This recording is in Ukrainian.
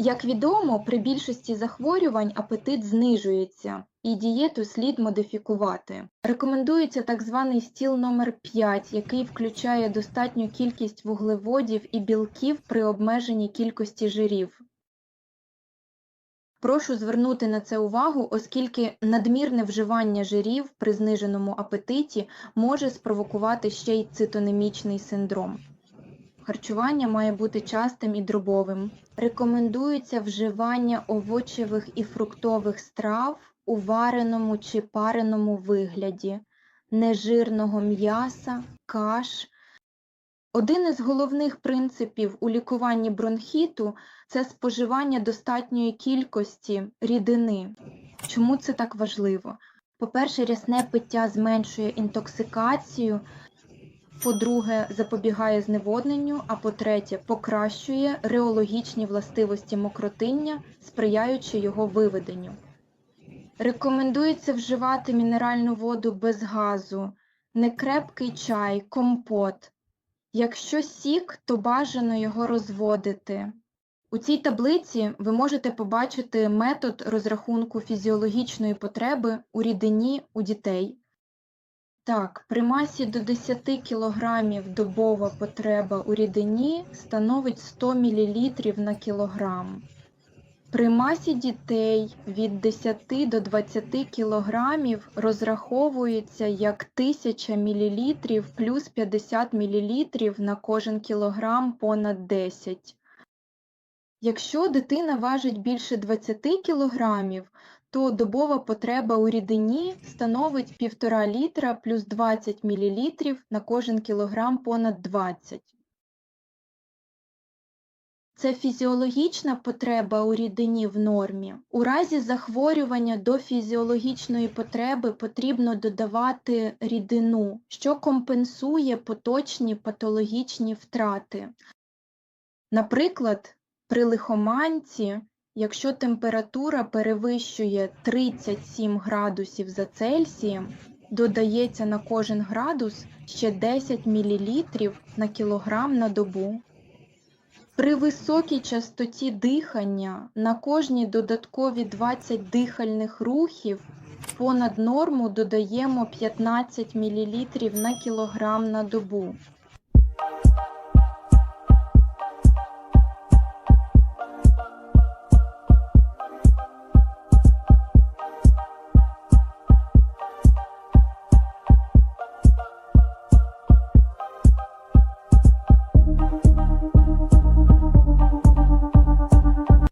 Як відомо, при більшості захворювань апетит знижується і дієту слід модифікувати. Рекомендується так званий стіл номер 5, який включає достатню кількість вуглеводів і білків при обмеженій кількості жирів. Прошу звернути на це увагу, оскільки надмірне вживання жирів при зниженому апетиті може спровокувати ще й цитонемічний синдром. Харчування має бути частим і дробовим. Рекомендується вживання овочевих і фруктових страв у вареному чи пареному вигляді, нежирного м'яса, каш. Один із головних принципів у лікуванні бронхіту це споживання достатньої кількості рідини. Чому це так важливо? По-перше, рясне пиття зменшує інтоксикацію, по-друге, запобігає зневодненню, а по-третє, покращує реологічні властивості мокротиння, сприяючи його виведенню. Рекомендується вживати мінеральну воду без газу, некрепкий чай, компот. Якщо сік, то бажано його розводити. У цій таблиці ви можете побачити метод розрахунку фізіологічної потреби у рідині у дітей. Так, при масі до 10 кг добова потреба у рідині становить 100 мл на кілограм. При масі дітей від 10 до 20 кг розраховується як 1000 мл плюс 50 мл на кожен кілограм понад 10. Якщо дитина важить більше 20 кг, то добова потреба у рідині становить 1,5 літра плюс 20 мл на кожен кілограм понад 20. Це фізіологічна потреба у рідині в нормі. У разі захворювання до фізіологічної потреби потрібно додавати рідину, що компенсує поточні патологічні втрати. Наприклад, при лихоманці, якщо температура перевищує 37 градусів за Цельсієм, додається на кожен градус ще 10 мл на кілограм на добу. При високій частоті дихання на кожні додаткові 20 дихальних рухів понад норму додаємо 15 мл на кілограм на добу.